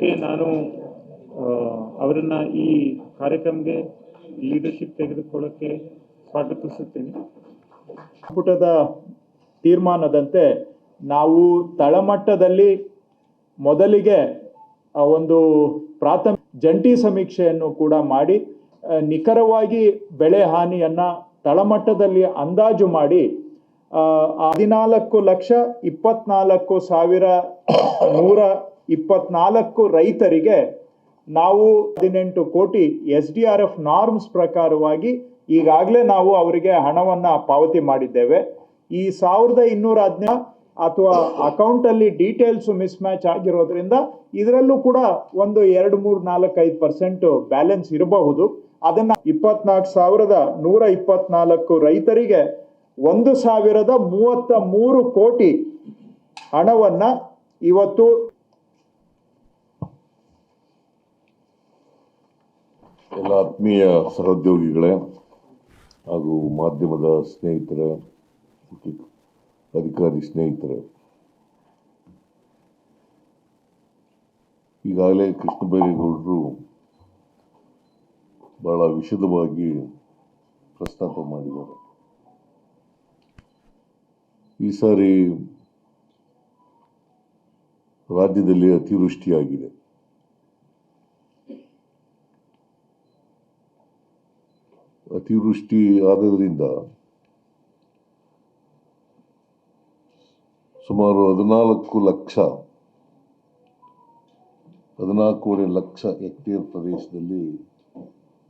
ಅದಕ್ಕೆ ನಾನು ಅವರನ್ನು ಈ ಕಾರ್ಯಕ್ರಮಕ್ಕೆ ಲೀಡರ್ಶಿಪ್ ತೆಗೆದುಕೊಳ್ಳೋಕ್ಕೆ ಸ್ವಾಗತಿಸುತ್ತೇನೆ. ಸಂಪುಟದ ತೀರ್ಮಾನದಂತೆ ನಾವು ತಳಮಟ್ಟದಲ್ಲಿ ಮೊದಲಿಗೆ ಒಂದು ಪ್ರಾಥಮಿಕ ಜಂಟಿ ಸಮೀಕ್ಷೆಯನ್ನು ಕೂಡ ಮಾಡಿ ನಿಖರವಾಗಿ ಬೆಳೆ ಹಾನಿಯನ್ನು ತಳಮಟ್ಟದಲ್ಲಿ ಅಂದಾಜು ಮಾಡಿ ಹದಿನಾಲ್ಕು ಲಕ್ಷ ಇಪ್ಪತ್ನಾಲ್ಕು ಸಾವಿರ ನೂರ ಇಪ್ಪತ್ನಾಲ್ಕು ರೈತರಿಗೆ ನಾವು ಹದಿನೆಂಟು ಕೋಟಿ S D R F norms ಪ್ರಕಾರವಾಗಿ ಈಗಾಗಲೇ ನಾವು ಅವರಿಗೆ ಹಣವನ್ನು ಪಾವತಿ ಮಾಡಿದ್ದೇವೆ. ಈ ಸಾವಿರದ ಇನ್ನೂರ ಹದಿನ ಅಥವಾ ಅಕೌಂಟಲ್ಲಿ ಡೀಟೇಲ್ಸ್ ಮಿಸ್ ಮ್ಯಾಚ್ ಆಗಿರೋದ್ರಿಂದ ಇದರಲ್ಲೂ ಕೂಡ ಒಂದು ಎರಡು ಮೂರು ನಾಲ್ಕು ಐದು ಪರ್ಸೆಂಟ್ ಬ್ಯಾಲೆನ್ಸ್ ಇರಬಹುದು. ಅದನ್ನ ಇಪ್ಪತ್ನಾಲ್ಕು ಸಾವಿರದ ನೂರ ಇಪ್ಪತ್ನಾಲ್ಕು ರೈತರಿಗೆ ಒಂದು ಸಾವಿರದ ಮೂವತ್ತ ಮೂರು ಕೋಟಿ ಹಣವನ್ನು ಇವತ್ತು ಎಲ್ಲ ಆತ್ಮೀಯ ಸಹೋದ್ಯೋಗಿಗಳೇ ಹಾಗೂ ಮಾಧ್ಯಮದ ಸ್ನೇಹಿತರೆ ಅಧಿಕಾರಿ ಸ್ನೇಹಿತರೆ. ಈಗಾಗಲೇ ಕೃಷ್ಣ ಬೈರೇಗೌಡರು ಬಹಳ ವಿಶದವಾಗಿ ಪ್ರಸ್ತಾಪ ಮಾಡಿದ್ದಾರೆ. ಈ ಸಾರಿ ರಾಜ್ಯದಲ್ಲಿ ಅತಿವೃಷ್ಟಿಯಾಗಿದೆ. ಅತಿವೃಷ್ಟಿ ಆದ್ದರಿಂದ ಸುಮಾರು ಹದಿನಾಲ್ಕು ಲಕ್ಷ, ಹದಿನಾಲ್ಕೂವರೆ ಲಕ್ಷ ಹೆಕ್ಟೇರ್ ಪ್ರದೇಶದಲ್ಲಿ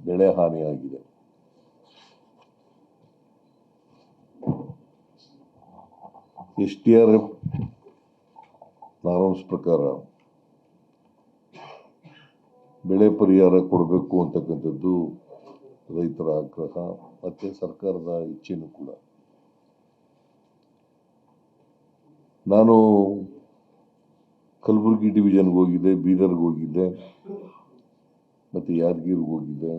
ಬೆಳೆ ಹಾನಿಯಾಗಿದೆ. S T R F norms ಪ್ರಕಾರ ಬೆಳೆ ಪರಿಹಾರ ಕೊಡಬೇಕು ಅಂತಕ್ಕಂಥದ್ದು ರೈತರ ಆಗ್ರಹ, ಮತ್ತು ಸರ್ಕಾರದ ಇಚ್ಛೆನೂ ಕೂಡ. ನಾನು ಕಲಬುರಗಿ ಡಿವಿಷನ್ಗೆ ಹೋಗಿದ್ದೆ, ಬೀದರ್ಗೆ ಹೋಗಿದ್ದೆ, ಮತ್ತು ಯಾದಗಿರಿಗೆ ಹೋಗಿದ್ದೆ.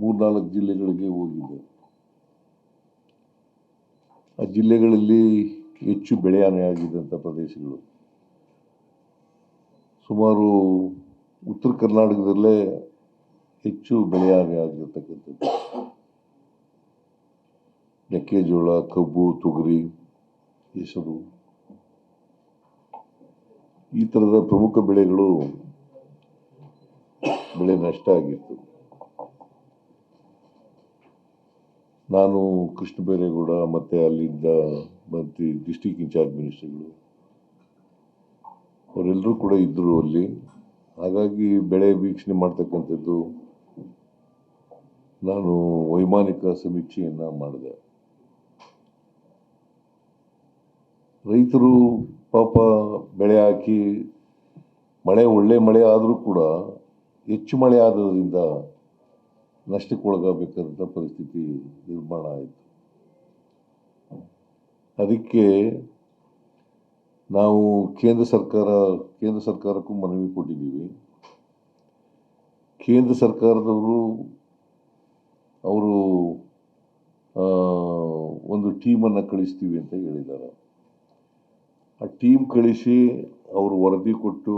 ಮೂರ್ನಾಲ್ಕು ಜಿಲ್ಲೆಗಳಿಗೆ ಹೋಗಿದ್ದೆ. ಆ ಜಿಲ್ಲೆಗಳಲ್ಲಿ ಹೆಚ್ಚು ಬೆಳೆ ಆಗಿದ್ದಂಥ ಪ್ರದೇಶಗಳು. ಸುಮಾರು ಉತ್ತರ ಕರ್ನಾಟಕದಲ್ಲೇ ಹೆಚ್ಚು ಬೆಳೆಯಾಗಿ ಆಗಿರ್ತಕ್ಕಂಥದ್ದು ಮೆಕ್ಕೆಜೋಳ, ಕಬ್ಬು, ತೊಗರಿ, ಹೆಸರು. ಈ ಥರದ ಪ್ರಮುಖ ಬೆಳೆಗಳು ಬೆಳೆ ನಷ್ಟ ಆಗಿತ್ತು. ನಾನು ಕೃಷ್ಣ ಬೈರೇಗೌಡ ಮತ್ತು ಅಲ್ಲಿದ್ದ ಮಂತ್ರಿ ಡಿಸ್ಟಿಕ್ ಇನ್ಚಾರ್ಜ್ ಮಿನಿಸ್ಟರ್ಗಳು. ಅವರೆಲ್ಲರೂ ಕೂಡ ಇದ್ದರು ಅಲ್ಲಿ. ಹಾಗಾಗಿ ಬೆಳೆ ವೀಕ್ಷಣೆ ಮಾಡ್ತಕ್ಕಂಥದ್ದು ನಾನು ವೈಮಾನಿಕ ಸಮೀಕ್ಷೆಯನ್ನು ಮಾಡಿದೆ. ರೈತರು ಪಾಪ ಬೆಳೆ ಹಾಕಿ, ಮಳೆ ಒಳ್ಳೆ ಮಳೆ ಆದರೂ ಕೂಡ ಹೆಚ್ಚು ಮಳೆ ಆದ್ರಿಂದ ನಷ್ಟಕ್ಕೊಳಗಾಗಬೇಕಾದಂಥ ಪರಿಸ್ಥಿತಿ ನಿರ್ಮಾಣ ಆಯಿತು. ಅದಕ್ಕೆ ನಾವು ಕೇಂದ್ರ ಸರ್ಕಾರ, ಕೇಂದ್ರ ಸರ್ಕಾರಕ್ಕೂ ಮನವಿ ಕೊಟ್ಟಿದ್ದೀವಿ. ಕೇಂದ್ರ ಸರ್ಕಾರದವರು ಅವರು ಒಂದು ಟೀಮನ್ನು ಕಳಿಸ್ತೀವಿ ಅಂತ ಹೇಳಿದ್ದಾರೆ. ಆ ಟೀಮ್ ಕಳಿಸಿ ಅವರು ವರದಿ ಕೊಟ್ಟು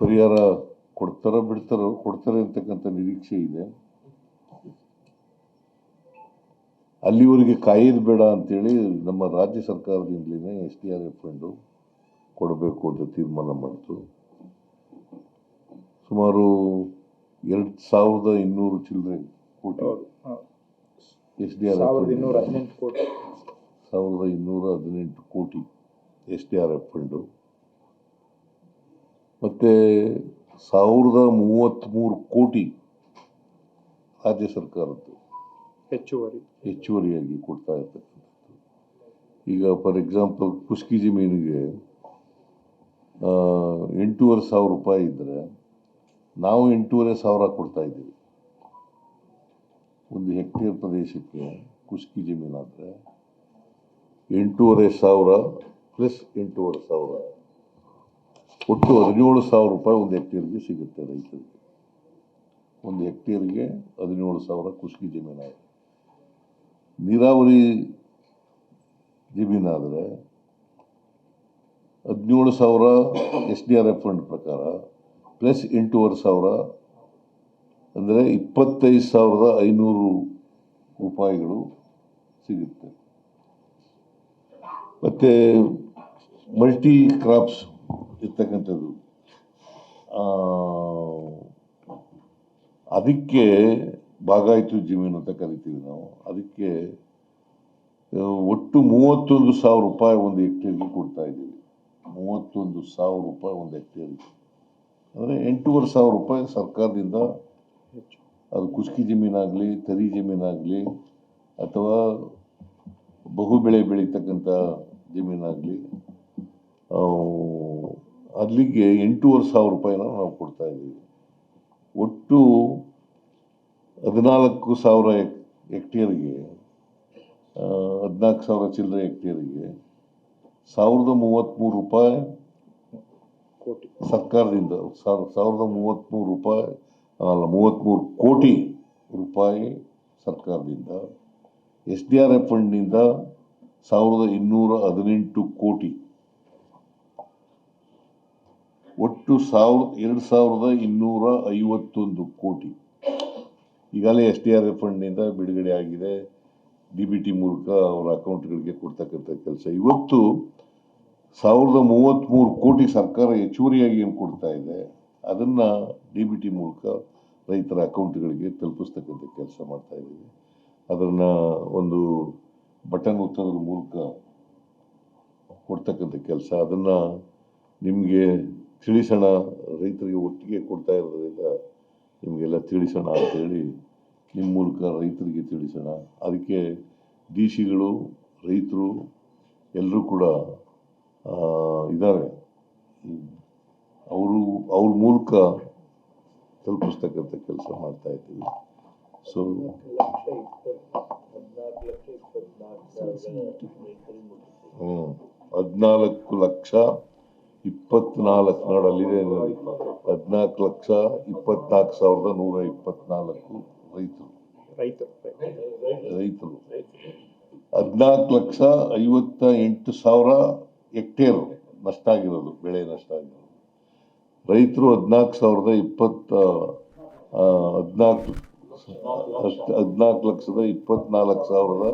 ಪರಿಹಾರ ಕೊಡ್ತಾರ ಬಿಡ್ತಾರೋ, ಕೊಡ್ತಾರೆ ಅಂತಕ್ಕಂಥ ನಿರೀಕ್ಷೆ ಇದೆ. ಅಲ್ಲಿವರೆಗೆ ಕಾಯೋದು ಬೇಡ ಅಂತೇಳಿ ನಮ್ಮ ರಾಜ್ಯ ಸರ್ಕಾರದಿಂದಲೇ ಎಸ್ ಡಿ ಆರ್ ಎಫ್ ಕೊಡಬೇಕು ಅಂತ ತೀರ್ಮಾನ ಮಾಡಿತು. ಸುಮಾರು ಎರಡು ಸಾವಿರದ ಇನ್ನೂರು ಚಿಲ್ಲರೆ ಕೋಟಿ. ಎಸ್ ಡಿ ಆರ್ ಸಾವಿರದ ಇನ್ನೂರ ಹದಿನೆಂಟು ಕೋಟಿ. ಸಾವಿರದ ಇನ್ನೂರ ಹದಿನೆಂಟು ಕೋಟಿ S D R F fund. ಮತ್ತು ಸಾವಿರದ ಮೂವತ್ತ್ಮೂರು ಕೋಟಿ ರಾಜ್ಯ ಸರ್ಕಾರದ್ದು. ಹೆಚ್ಚುವರಿ. ಹೆಚ್ಚುವರಿಯಾಗಿ ಕೊಡ್ತಾ ಇರ್ತಕ್ಕಂಥದ್ದು. ಈಗ ಫಾರ್ ಎಕ್ಸಾಂಪಲ್ ಕುಸ್ಕಿ ಜಮೀನಿಗೆ ಎಂಟೂವರೆ ಸಾವಿರ ರೂಪಾಯಿ ಇದ್ದರೆ ನಾವು ಎಂಟೂವರೆ ಸಾವಿರ ಕೊಡ್ತಾ ಇದ್ದೀವಿ. ಒಂದು ಹೆಕ್ಟೇರ್ ಪ್ರದೇಶಕ್ಕೆ ಕುಸ್ಕಿ ಜಮೀನಾದರೆ ಎಂಟೂವರೆ ಸಾವಿರ ಪ್ಲಸ್ ಎಂಟೂವರೆ ಸಾವಿರ. ಒಟ್ಟು ಹದಿನೇಳು ಸಾವಿರ ರೂಪಾಯಿ ಒಂದು ಹೆಕ್ಟೇರ್ಗೆ ಸಿಗುತ್ತೆ ರೈತರಿಗೆ. ಒಂದು ಹೆಕ್ಟೇರ್ಗೆ ಹದಿನೇಳು ಸಾವಿರ ಕುಸ್ಕಿ ಜಮೀನಾಗಿದೆ ನೀರಾವರಿ ಜಮೀನಾದರೆ ಹದಿನೇಳು ಸಾವಿರ S D R F fund ಪ್ರಕಾರ ಪ್ಲಸ್ ಎಂಟೂವರೆ ಸಾವಿರ ಅಂದರೆ ಇಪ್ಪತ್ತೈದು ಸಾವಿರದ ಐನೂರು ರೂಪಾಯಿಗಳು ಸಿಗುತ್ತೆ. ಮತ್ತು ಮಲ್ಟಿ ಕ್ರಾಪ್ಸ್ ಇರ್ತಕ್ಕಂಥದ್ದು. ಅದಕ್ಕೆ ಭಾಗಾಯಿತು ಜಮೀನು ಅಂತ ಕರಿತೀವಿ ನಾವು. ಅದಕ್ಕೆ ಒಟ್ಟು ಮೂವತ್ತೊಂದು ಸಾವಿರ ರೂಪಾಯಿ ಒಂದು ಹೆಕ್ಟೇರ್ಗೆ ಕೊಡ್ತಾ ಇದ್ದೀವಿ. ಮೂವತ್ತೊಂದು ಸಾವಿರ ರೂಪಾಯಿ ಒಂದು ಹೆಕ್ಟೇರ್ಗೆ. ಅಂದರೆ ಎಂಟೂವರೆ ಸಾವಿರ ರೂಪಾಯಿ ಸರ್ಕಾರದಿಂದ ಅದು ಕುಸ್ಕಿ ಜಮೀನಾಗಲಿ ತರಿ ಜಮೀನಾಗಲಿ ಅಥವಾ ಬಹು ಬೆಳೆ ಬೆಳೀತಕ್ಕಂಥ ಜಮೀನಾಗಲಿ ಅಲ್ಲಿಗೆ ಎಂಟೂವರೆ ಸಾವಿರ ರೂಪಾಯಿನ ನಾವು ಕೊಡ್ತಾ ಇದ್ದೀವಿ. ಒಟ್ಟು ಹದಿನಾಲ್ಕು ಸಾವಿರ ಎಕ್ ಹೆಕ್ಟೇರಿಗೆ ಹದಿನಾಲ್ಕು ಸಾವಿರ ಚಿಲ್ಲರೆ ಹೆಕ್ಟೇರಿಗೆ ಸಾವಿರದ ಮೂವತ್ತ್ಮೂರು ರೂಪಾಯಿ ಸರ್ಕಾರದಿಂದ ಸಾವ್- ಸಾವಿರದ ಮೂವತ್ತ್ಮೂರು ರೂಪಾಯಿ ಅಲ್ಲ ಮೂವತ್ತ್ಮೂರು ಕೋಟಿ ರೂಪಾಯಿ ಸರ್ಕಾರದಿಂದ, ಎಸ್ ಡಿ ಆರ್ ಎಫ್ ಫಂಡ್ನಿಂದ ಸಾವಿರದ ಇನ್ನೂರ ಹದಿನೆಂಟು ಕೋಟಿ. ಒಟ್ಟು ಸಾವಿರ, ಎರಡು ಸಾವಿರದ ಇನ್ನೂರ ಐವತ್ತೊಂದು ಕೋಟಿ. ಈಗಾಗಲೇ ಎಸ್ ಡಿ ಆರ್ ಎಫ್ ಫಂಡ್ನಿಂದ ಬಿಡುಗಡೆ ಆಗಿದೆ. ಡಿ ಬಿ ಟಿ ಮೂಲಕ ಅವರ ಅಕೌಂಟ್ಗಳಿಗೆ ಕೊಡ್ತಕ್ಕಂಥ ಕೆಲಸ. ಇವತ್ತು ಸಾವಿರದ ಮೂವತ್ತ್ಮೂರು ಕೋಟಿ ಸರ್ಕಾರ ಹೆಚ್ಚುವರಿಯಾಗಿ ಏನು ಕೊಡ್ತಾ ಇದೆ? ಅದನ್ನು ಡಿ ಬಿ ಟಿ ಮೂಲಕ ರೈತರ ಅಕೌಂಟ್ಗಳಿಗೆ ತಲುಪಿಸ್ತಕ್ಕಂಥ ಕೆಲಸ ಮಾಡ್ತಾ ಇದ್ದೀವಿ. ಅದನ್ನು ಒಂದು ಬಟನ್ ಒತ್ತೋದ್ರ ಮೂಲಕ ಕೊಡ್ತಕ್ಕಂಥ ಕೆಲಸ. ಅದನ್ನು ನಿಮಗೆ ತಿಳಿಸೋಣ, ರೈತರಿಗೆ ಒಟ್ಟಿಗೆ ಕೊಡ್ತಾ ಇರೋದ್ರಿಂದ ನಿಮಗೆಲ್ಲ ತಿಳಿಸೋಣ ಅಂತೇಳಿ ನಿಮ್ಮ ಮೂಲಕ ರೈತರಿಗೆ ತಿಳಿಸೋಣ. ಅದಕ್ಕೆ ಡಿ ಸಿಗಳು, ರೈತರು ಎಲ್ಲರೂ ಕೂಡ ಇದ್ದಾರೆ ಅವರು, ಅವ್ರ ಮೂಲಕ ತಲುಪಿಸ್ತಕ್ಕಂಥ ಕೆಲಸ ಮಾಡ್ತಾ ಇದ್ದೀವಿ. ಸೊ ಹ್ಞೂ ಹದಿನಾಲ್ಕು ಲಕ್ಷ ಇಪ್ಪತ್ನಾಲ್ಕು ನೋಡಲ್ಲಿದೆ ನೋಡಿ ಹದಿನಾಲ್ಕು ಲಕ್ಷ ಇಪ್ಪತ್ನಾಲ್ಕು ಸಾವಿರದ ನೂರ ಇಪ್ಪತ್ನಾಲ್ಕು ರೈತರು. ರೈತರು. ಹದಿನಾಲ್ಕು ಲಕ್ಷ ಐವತ್ತ ಎಂಟು ಸಾವಿರ ಹೆಕ್ಟೇರು ನಷ್ಟ ಆಗಿರೋದು, ಬೆಳೆ ನಷ್ಟ ಆಗಿರೋದು. ರೈತರು ಹದಿನಾಲ್ಕು ಸಾವಿರದ ಇಪ್ಪತ್ತ ಹದಿನಾಲ್ಕು ಅಷ್ಟು ಹದಿನಾಲ್ಕು ಲಕ್ಷದ ಇಪ್ಪತ್ನಾಲ್ಕು ಸಾವಿರದ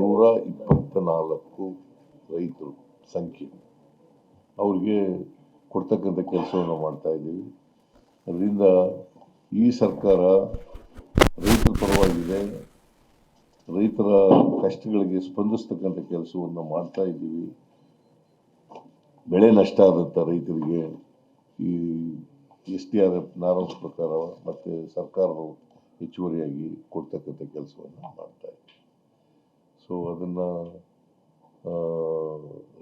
ನೂರ ಇಪ್ಪತ್ತ ನಾಲ್ಕು ರೈತರು ಸಂಖ್ಯೆ. ಅವ್ರಿಗೆ ಕೊಡ್ತಕ್ಕಂಥ ಕೆಲಸವನ್ನು ಮಾಡ್ತಾ ಇದ್ದೀವಿ. ಅದರಿಂದ ಈ ಸರ್ಕಾರ ರೈತರ ಪರವಾಗಿದೆ. ರೈತರ ಕಷ್ಟಗಳಿಗೆ ಸ್ಪಂದಿಸ್ತಕ್ಕಂಥ ಕೆಲಸವನ್ನು ಮಾಡ್ತಾ ಇದ್ದೀವಿ. ಬೆಳೆ ನಷ್ಟ ಆದಂಥ ರೈತರಿಗೆ ಈ S T R F norms ಪ್ರಕಾರ ಮತ್ತು ಸರ್ಕಾರವು ಹೆಚ್ಚುವರಿಯಾಗಿ ಕೊಡ್ತಕ್ಕಂಥ ಕೆಲಸವನ್ನು ಮಾಡ್ತಾ ಇದೆ. ಸೊ ಅದನ್ನು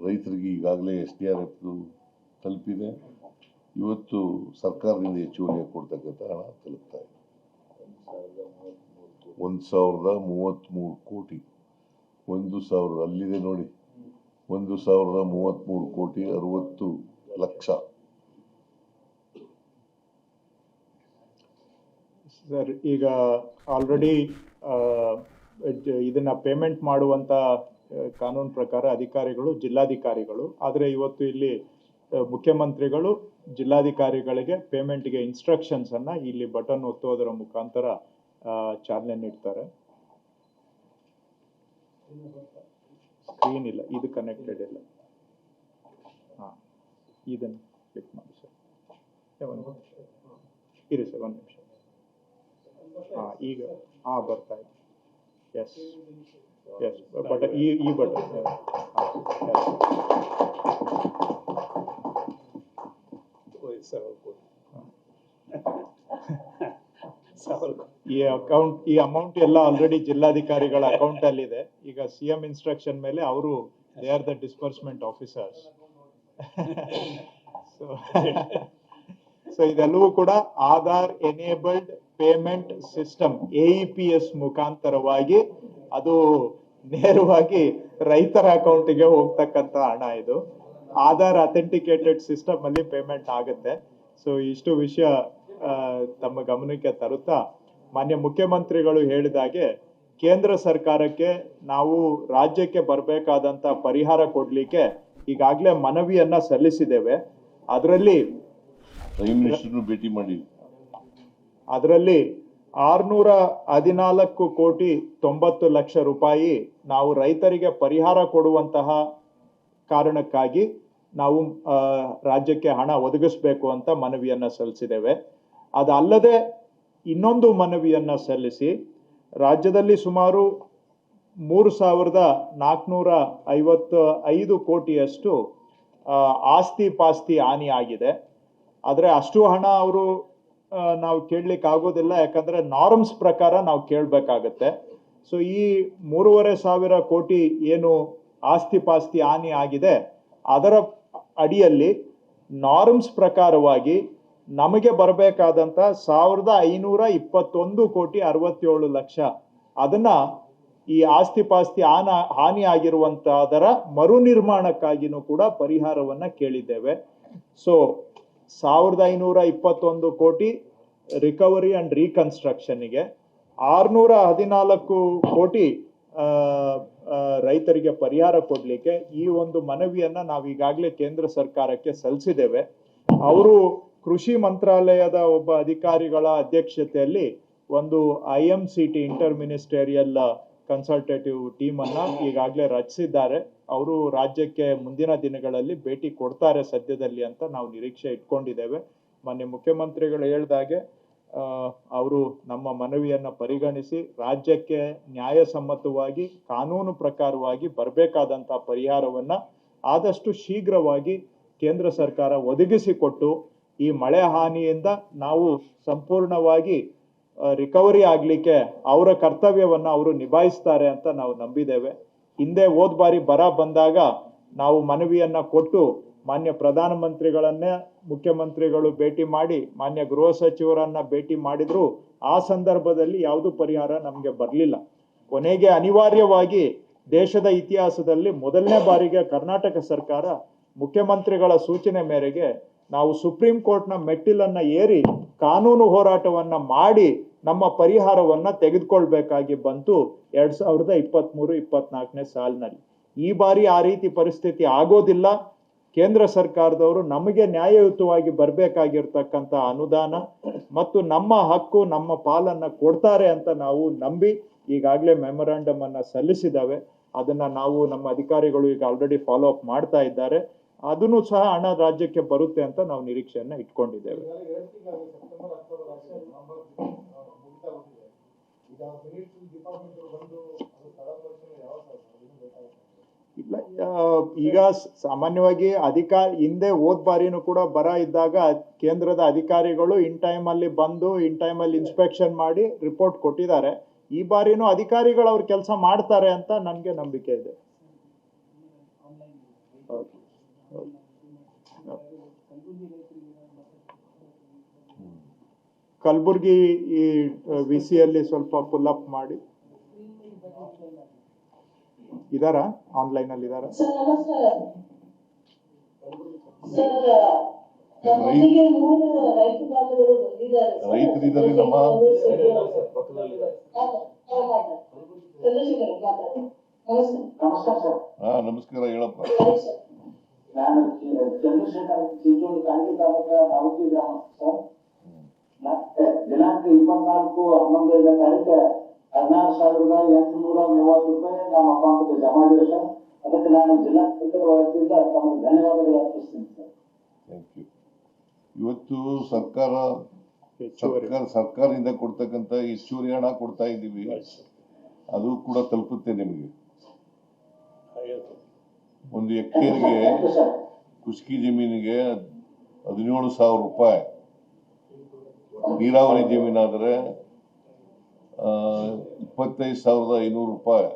ರೈತರಿಗೆ ಈಗಾಗಲೇ ಎಸ್ ಟಿ ಆರ್ ಎಫ್ ತಲುಪಿದೆ. ಇವತ್ತು ಸರ್ಕಾರದಿಂದ ಹೆಚ್ಚುವರಿಯಾಗಿ ಕೊಡ್ತಕ್ಕಂಥ ಹಣ ತಲುಪ್ತಾ ಇದೆ. ಒಂದು ಸಾವಿರದ ಮೂವತ್ತ್ಮೂರು ಕೋಟಿ. ಒಂದು ಸಾವಿರದ, ಅಲ್ಲಿದೆ ನೋಡಿ. ಒಂದು ಸಾವಿರದ ಮೂವತ್ತ್ಮೂರು ಕೋಟಿ ಅರವತ್ತು ಲಕ್ಷ. ಸರ್, ಈಗ ಆಲ್ರೆಡಿ ಇದನ್ನ ಪೇಮೆಂಟ್ ಮಾಡುವಂತ ಕಾನೂನು ಪ್ರಕಾರ ಅಧಿಕಾರಿಗಳು, ಜಿಲ್ಲಾಧಿಕಾರಿಗಳು, ಆದರೆ ಇವತ್ತು ಇಲ್ಲಿ ಮುಖ್ಯಮಂತ್ರಿಗಳು ಜಿಲ್ಲಾಧಿಕಾರಿಗಳಿಗೆ ಪೇಮೆಂಟ್ಗೆ ಇನ್ಸ್ಟ್ರಕ್ಷನ್ಸ್ ಅನ್ನ ಇಲ್ಲಿ ಬಟನ್ ಒತ್ತೋದರ ಮುಖಾಂತರ ಚಾಲನೆ ನೀಡ್ತಾರೆ. ಸ್ಕ್ರೀನ್ ಇಲ್ಲ, ಇದು ಕನೆಕ್ಟೆಡ್ ಇಲ್ಲ. ಹಾಂ, ಇದನ್ನು ಕ್ಲಿಕ್ ಮಾಡಿ ಸರ್. ಇರಿ ಸರ್, ಒಂದು ನಿಮಿಷ. ಹಾ ಈಗ ಹಾ ಬರ್ತಾ ಇದೆ. ಎಸ್ ಎಸ್ ಬಟ್ ಈ ಈ ಬಟನ್ ಈ ಅಕೌಂಟ್ ಈ ಅಮೌಂಟ್ ಎಲ್ಲ ಆಲ್ರೆಡಿ ಜಿಲ್ಲಾಧಿಕಾರಿಗಳ ಅಕೌಂಟ್ ಅಲ್ಲಿ ಇದೆ ಈಗ ಸಿ ಎಂ ಇನ್ಸ್ಟ್ರಕ್ಷನ್ ಮೇಲೆ ಅವರು they are the disbursement officers so ಇದೆಲ್ಲವೂ ಕೂಡ Aadhaar enabled payment system A P S ಮುಖಾಂತರವಾಗಿ ಅದು ನೇರವಾಗಿ ರೈತರ ಅಕೌಂಟಿಗೆ ಹೋಗ್ತಕ್ಕಂತ ಹಣ ಇದು. ಆಧಾರ್ ಅಥೆಂಟಿಕೇಟೆಡ್ ಸಿಸ್ಟಮ್ ಅಲ್ಲಿ ಪೇಮೆಂಟ್ ಆಗುತ್ತೆ. ಸೊ ಇಷ್ಟು ವಿಷಯ ತಮ್ಮ ಗಮನಕ್ಕೆ ತರುತ್ತಾ, ಮಾನ್ಯ ಮುಖ್ಯಮಂತ್ರಿಗಳು ಹೇಳಿದಾಗೆ ಕೇಂದ್ರ ಸರ್ಕಾರಕ್ಕೆ ನಾವು ರಾಜ್ಯಕ್ಕೆ ಬರಬೇಕಾದಂತ ಪರಿಹಾರ ಕೊಡ್ಲಿಕ್ಕೆ ಈಗಾಗಲೇ ಮನವಿಯನ್ನ ಸಲ್ಲಿಸಿದ್ದೇವೆ. ಅದರಲ್ಲಿ ಭೇಟಿ ಮಾಡಿ. ಅದರಲ್ಲಿ ಆರುನೂರ ಹದಿನಾಲ್ಕು ಕೋಟಿ ತೊಂಬತ್ತು ಲಕ್ಷ ರೂಪಾಯಿ ನಾವು ರೈತರಿಗೆ ಪರಿಹಾರ ಕೊಡುವಂತಹ ಕಾರಣಕ್ಕಾಗಿ ನಾವು ರಾಜ್ಯಕ್ಕೆ ಹಣ ಒದಗಿಸಬೇಕು ಅಂತ ಮನವಿಯನ್ನು ಸಲ್ಲಿಸಿದ್ದೇವೆ. ಅದಲ್ಲದೆ ಇನ್ನೊಂದು ಮನವಿಯನ್ನು ಸಲ್ಲಿಸಿ ರಾಜ್ಯದಲ್ಲಿ ಸುಮಾರು ಮೂರು ಸಾವಿರದ ನಾಲ್ಕುನೂರ ಐವತ್ತು ಐದು ಕೋಟಿಯಷ್ಟು ಆಸ್ತಿ ಪಾಸ್ತಿ ಹಾನಿ ಆಗಿದೆ ಆದರೆ ಅಷ್ಟು ಹಣ ಅವರು ನಾವು ಕೇಳಲಿಕ್ಕೆ ಆಗೋದಿಲ್ಲ. ಯಾಕಂದ್ರೆ ನಾರ್ಮ್ಸ್ ಪ್ರಕಾರ ನಾವು ಕೇಳಬೇಕಾಗತ್ತೆ. ಸೊ ಈ ಮೂರುವರೆ ಸಾವಿರ ಕೋಟಿ ಏನು ಆಸ್ತಿ ಪಾಸ್ತಿ ಹಾನಿ ಆಗಿದೆ. ಅದರ ಅಡಿಯಲ್ಲಿ ನಾರ್ಮ್ಸ್ ಪ್ರಕಾರವಾಗಿ ನಮಗೆ ಬರಬೇಕಾದಂತ ಸಾವಿರದ ಐನೂರ ಇಪ್ಪತ್ತೊಂದು ಕೋಟಿ ಅರವತ್ತೇಳು ಲಕ್ಷ. ಅದನ್ನ ಈ ಆಸ್ತಿ ಪಾಸ್ತಿ ಹಾನ, ಹಾನಿ ಆಗಿರುವಂತಹದರ ಮರು ನಿರ್ಮಾಣಕ್ಕಾಗಿನೂ ಕೂಡ ಪರಿಹಾರವನ್ನ ಕೇಳಿದ್ದೇವೆ. ಸೊ ಸಾವಿರದ ಐನೂರ ಇಪ್ಪತ್ತೊಂದು ಕೋಟಿ ರಿಕವರಿ ಅಂಡ್ ರೀಕನ್ಸ್ಟ್ರಕ್ಷನ್ಗೆ ಆರುನೂರ ಹದಿನಾಲ್ಕು ಕೋಟಿ ರೈತರಿಗೆ ಪರಿಹಾರ ಕೊಡಲಿಕ್ಕೆ ಈ ಒಂದು ಮನವಿಯನ್ನು ನಾವು ಈಗಾಗಲೇ ಕೇಂದ್ರ ಸರ್ಕಾರಕ್ಕೆ ಸಲ್ಲಿಸಿದ್ದೇವೆ. ಅವರು ಕೃಷಿ ಮಂತ್ರಾಲಯದ ಒಬ್ಬ ಅಧಿಕಾರಿಗಳ ಅಧ್ಯಕ್ಷತೆಯಲ್ಲಿ ಒಂದು I M C T inter ministerial consultative team ಅನ್ನ ಈಗಾಗಲೇ ರಚಿಸಿದ್ದಾರೆ. ಅವರು ರಾಜ್ಯಕ್ಕೆ ಮುಂದಿನ ದಿನಗಳಲ್ಲಿ ಭೇಟಿ ಕೊಡ್ತಾರೆ ಸದ್ಯದಲ್ಲಿ ಅಂತ ನಾವು ನಿರೀಕ್ಷೆ ಇಟ್ಕೊಂಡಿದ್ದೇವೆ. ಮಾನ್ಯ ಮುಖ್ಯಮಂತ್ರಿಗಳು ಹೇಳ್ದಾಗೆ ಅವರು ನಮ್ಮ ಮನವಿಯನ್ನ ಪರಿಗಣಿಸಿ ರಾಜ್ಯಕ್ಕೆ ನ್ಯಾಯಸಮ್ಮತವಾಗಿ ಕಾನೂನು ಪ್ರಕಾರವಾಗಿ ಬರಬೇಕಾದಂಥ ಪರಿಹಾರವನ್ನ ಆದಷ್ಟು ಶೀಘ್ರವಾಗಿ ಕೇಂದ್ರ ಸರ್ಕಾರ ಒದಗಿಸಿಕೊಟ್ಟು, ಈ ಮಳೆ ಹಾನಿಯಿಂದ ನಾವು ಸಂಪೂರ್ಣವಾಗಿ ರಿಕವರಿ ಆಗ್ಲಿಕ್ಕೆ ಅವರ ಕರ್ತವ್ಯವನ್ನ ಅವರು ನಿಭಾಯಿಸ್ತಾರೆ ಅಂತ ನಾವು ನಂಬಿದ್ದೇವೆ. ಹಿಂದೆ ಹೋದ್ ಬಾರಿ ಬರ ಬಂದಾಗ ನಾವು ಮನವಿಯನ್ನ ಕೊಟ್ಟು ಮಾನ್ಯ ಪ್ರಧಾನಮಂತ್ರಿಗಳನ್ನೇ, ಮುಖ್ಯಮಂತ್ರಿಗಳು ಭೇಟಿ ಮಾಡಿ, ಮಾನ್ಯ ಗೃಹ ಸಚಿವರನ್ನ ಭೇಟಿ ಮಾಡಿದ್ರು. ಆ ಸಂದರ್ಭದಲ್ಲಿ ಯಾವುದು ಪರಿಹಾರ ನಮಗೆ ಬರಲಿಲ್ಲ. ಕೊನೆಗೆ ಅನಿವಾರ್ಯವಾಗಿ ದೇಶದ ಇತಿಹಾಸದಲ್ಲಿ ಮೊದಲನೇ ಬಾರಿಗೆ ಕರ್ನಾಟಕ ಸರ್ಕಾರ ಮುಖ್ಯಮಂತ್ರಿಗಳ ಸೂಚನೆ ಮೇರೆಗೆ ನಾವು ಸುಪ್ರೀಂ ಕೋರ್ಟ್ನ ಮೆಟ್ಟಿಲನ್ನ ಏರಿ ಕಾನೂನು ಹೋರಾಟವನ್ನ ಮಾಡಿ ನಮ್ಮ ಪರಿಹಾರವನ್ನ ತೆಗೆದುಕೊಳ್ಬೇಕಾಗಿ ಬಂತು ಎರಡ್ ಸಾವಿರದ ಇಪ್ಪತ್ಮೂರು, ಇಪ್ಪತ್ನಾಲ್ಕನೇ ಸಾಲಿನಲ್ಲಿ. ಈ ಬಾರಿ ಆ ರೀತಿ ಪರಿಸ್ಥಿತಿ ಆಗೋದಿಲ್ಲ. ಕೇಂದ್ರ ಸರ್ಕಾರದವರು ನಮಗೆ ನ್ಯಾಯಯುತವಾಗಿ ಬರಬೇಕಾಗಿರ್ತಕ್ಕಂಥ ಅನುದಾನ ಮತ್ತು ನಮ್ಮ ಹಕ್ಕು, ನಮ್ಮ ಪಾಲನ್ನ ಕೊಡ್ತಾರೆ ಅಂತ ನಾವು ನಂಬಿ ಈಗಾಗಲೇ ಮೆಮೊರಾಂಡಮ್ ಅನ್ನ ಸಲ್ಲಿಸಿದ್ದಾವೆ ಅದನ್ನ ನಾವು ನಮ್ಮ ಅಧಿಕಾರಿಗಳು ಈಗ ಆಲ್ರೆಡಿ ಫಾಲೋ ಅಪ್ ಮಾಡ್ತಾ ಇದ್ದಾರೆ. ಅದನ್ನು ಸಹ ಹಣ ರಾಜ್ಯಕ್ಕೆ ಬರುತ್ತೆ ಅಂತ ನಾವು ನಿರೀಕ್ಷೆಯನ್ನ ಇಟ್ಕೊಂಡಿದ್ದೇವೆ. ಇಲ್ಲ ಆ, ಈಗ ಸಾಮಾನ್ಯವಾಗಿ ಅಧಿಕಾರ ಹಿಂದೆ ಹೋದ್ ಬಾರಿನೂ ಕೂಡ ಬರ ಇದ್ದಾಗ ಕೇಂದ್ರದ ಅಧಿಕಾರಿಗಳು ಇನ್ ಟೈಮ್ ಅಲ್ಲಿ ಬಂದು ಇನ್ ಟೈಮ್ ಅಲ್ಲಿ ಇನ್ಸ್ಪೆಕ್ಷನ್ ಮಾಡಿ ರಿಪೋರ್ಟ್ ಕೊಟ್ಟಿದ್ದಾರೆ. ಈ ಬಾರಿನೂ ಅಧಿಕಾರಿಗಳು ಅವ್ರ ಕೆಲಸ ಮಾಡ್ತಾರೆ ಅಂತ ನನಗೆ ನಂಬಿಕೆ ಇದೆ ಹೌದು. ಹೌದು. ಕಲಬುರ್ಗಿ ಈ ವಿ ಸಿಯಲ್ಲಿ ಸ್ವಲ್ಪ ಪುಲ್ ಅಪ್ ಮಾಡಿ ಇದಾರ ಆನ್ಲೈನ್ ಅಲ್ಲಿ ಇದಾರ ಸರ್ ನಮಸ್ಕಾರ ಸರ್ ನಮ್ಮೊಂದಿಗೆ ಮೂರು ರೈತ ಬಾಂಧವರು ಬಂದಿದ್ದಾರೆ ಸರ್. ರೈತರಿದ್ದಾರೆ ನಮ್ಮ? ನಮಸ್ಕಾರ ನಮಸ್ಕಾರ ಸರ್ ಹಾ ನಮಸ್ಕಾರ ಹೇಳಪ್ಪ ಸರ್. ನಾನು ಚಂದ್ರಶೇಖರ್ ಚಿಂಚೋಳಿ ಕಾಂಗಿ ತಾಲೂಕ ನಾವತಿ ಗ್ರಾಮ ಸರ್ ದಿನಾಂಕ ಇಪ್ಪತ್ನಾಲ್ಕು ಹನ್ನೊಂದನೇ ತಾರೀಕು ಹದಿನಾರು ಸಾವಿರದ ಎಂಟುನೂರ ಮೂವತ್ತು ರೂಪಾಯಿ ನಮ್ಮ ಅಕೌಂಟ್ಗೆ ಜಮಾ ಆಗಿದೆ ಸರ್. ಅದಕ್ಕೆ ನಾನು ಜಿಲ್ಲಾ ವತಿಯಿಂದ ತಮಗೆ ಧನ್ಯವಾದಗಳು ಅರ್ಪಿಸ್ತೀನಿ ಸರ್. ಥ್ಯಾಂಕ್ ಯು ಇವತ್ತು ಸರ್ಕಾರ ಸರ್ಕಾರ ಸರ್ಕಾರದಿಂದ ಕೊಡ್ತಕ್ಕಂಥ ಹೆಚ್ಚುವರಿ ಹಣ ಕೊಡ್ತಾ ಇದ್ದೀವಿ. ಅದು ಕೂಡ ತಲುಪುತ್ತೆ ನಿಮಗೆ. ಒಂದು ಸರ್ ಕುಸ್ಕಿ ಜಮೀನಿಗೆ ಹದಿನೇಳು ಸಾವಿರ ರೂಪಾಯಿ. ನೀರಾವರಿ ಜಮೀನಾದರೆ ಇಪ್ಪತ್ತೈದು ಸಾವಿರದ ಐನೂರು ರೂಪಾಯಿ.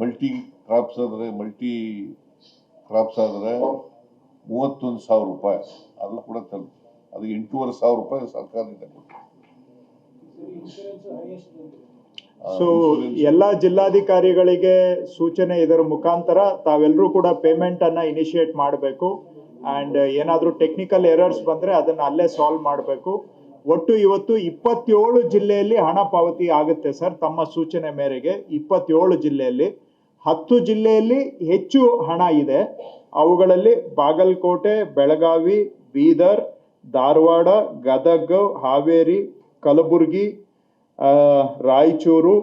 ಮಲ್ಟಿ ಕ್ರಾಪ್ಸ್ ಆದರೆ ಮಲ್ಟಿ ಕ್ರಾಪ್ಸ್ ಆದರೆ ಮೂವತ್ತೊಂದು ಸಾವಿರ ರೂಪಾಯಿ. ಅದು ಕೂಡ ತಲುಪ ಅದು ಎಂಟೂವರೆ ಸಾವಿರ ರೂಪಾಯಿ ಸರ್ಕಾರದಿಂದ ಕೊಟ್ಟು ಸೊ ಎಲ್ಲ ಜಿಲ್ಲಾಧಿಕಾರಿಗಳಿಗೆ ಸೂಚನೆ ಇದರ ಮುಖಾಂತರ ತಾವೆಲ್ಲರೂ ಕೂಡ ಪೇಮೆಂಟ್ ಅನ್ನ ಇನಿಶಿಯೇಟ್ ಮಾಡಬೇಕು. ಅಂಡ್ ಏನಾದರೂ ಟೆಕ್ನಿಕಲ್ ಎರರ್ಸ್ ಬಂದ್ರೆ ಅದನ್ನ ಅಲ್ಲೇ ಸಾಲ್ವ್ ಮಾಡಬೇಕು. ಒಟ್ಟು ಇವತ್ತು ಇಪ್ಪತ್ತೇಳು ಜಿಲ್ಲೆಯಲ್ಲಿ ಹಣ ಪಾವತಿ ಆಗುತ್ತೆ ಸರ್, ತಮ್ಮ ಸೂಚನೆ ಮೇರೆಗೆ. ಇಪ್ಪತ್ತೇಳು ಜಿಲ್ಲೆಯಲ್ಲಿ. ಹತ್ತು ಜಿಲ್ಲೆಯಲ್ಲಿ ಹೆಚ್ಚು ಹಣ ಇದೆ. ಅವುಗಳಲ್ಲಿ ಬಾಗಲಕೋಟೆ, ಬೆಳಗಾವಿ, ಬೀದರ್, ಧಾರವಾಡ, ಗದಗ, ಹಾವೇರಿ, ಕಲಬುರಗಿ ರಾಯಚೂರು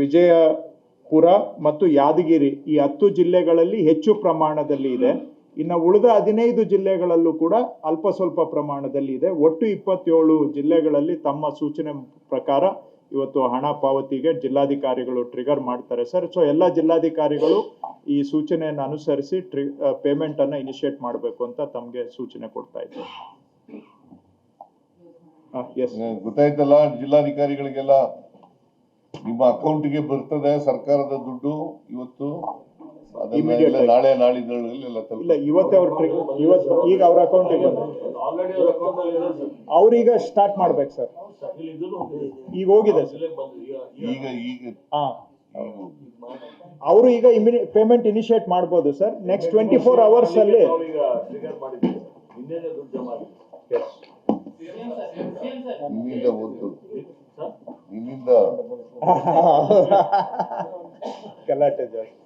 ವಿಜಯಪುರ ಮತ್ತು ಯಾದಗಿರಿ ಈ ಹತ್ತು ಜಿಲ್ಲೆಗಳಲ್ಲಿ ಹೆಚ್ಚು ಪ್ರಮಾಣದಲ್ಲಿ ಇದೆ. ಇನ್ನು ಉಳಿದ ಹದಿನೈದು ಜಿಲ್ಲೆಗಳಲ್ಲೂ ಕೂಡ ಅಲ್ಪ ಸ್ವಲ್ಪ ಪ್ರಮಾಣದಲ್ಲಿ ಇದೆ. ಒಟ್ಟು ಇಪ್ಪತ್ತೇಳು ಜಿಲ್ಲೆಗಳಲ್ಲಿ ತಮ್ಮ ಸೂಚನೆ ಪ್ರಕಾರ ಇವತ್ತು ಹಣ ಪಾವತಿಗೆ ಜಿಲ್ಲಾಧಿಕಾರಿಗಳು ಟ್ರಿಗರ್ ಮಾಡ್ತಾರೆ ಸರ್ ಸೊ ಎಲ್ಲ ಜಿಲ್ಲಾಧಿಕಾರಿಗಳು ಈ ಸೂಚನೆಯನ್ನು ಅನುಸರಿಸಿ ಟ್ರಿ ಪೇಮೆಂಟ್ ಅನ್ನ ಇನಿಷಿಯೇಟ್ ಮಾಡಬೇಕು ಅಂತ ತಮಗೆ ಸೂಚನೆ ಕೊಡ್ತಾ ಇದ್ದಾರೆ ಎಸ್ ಗೊತ್ತಾಯ್ತಲ್ಲ, ಜಿಲ್ಲಾಧಿಕಾರಿಗಳಿಗೆಲ್ಲ ನಿಮ್ಮ ಅಕೌಂಟ್ಗೆ ಬರ್ತದೆ ಸರ್ಕಾರದ ದುಡ್ಡು. ಇವತ್ತು ಆಗಿ. ನಾಳೆ ನಾಳಿದ್ರಲ್ಲಿ ಇಲ್ಲ ಇವತ್ತೇ ಅವ್ರ ಇವತ್ತು ಈಗ ಅವ್ರ ಅಕೌಂಟಿಗೆ ಬಂದ ಅವ್ರೀಗ ಸ್ಟಾರ್ಟ್ ಮಾಡ್ಬೇಕು ಸರ್. ಈಗ ಹೋಗಿದೆ ಸರ್. ಈಗ ಈಗ. ಹಾ. ಅವರು ಈಗ ಇಮಿಡಿಯೇಟ್ ಪೇಮೆಂಟ್ ಇನಿಷಿಯೇಟ್ ಮಾಡ್ಬೋದು sir. Next twenty four hours ಅಲ್ಲಿ Yes. ನಿನ್ನಿಂದ ಒಂದು ನಿನ್ನಿಂದ ಗಲಾಟೆ ಜಾಸ್ತಿ.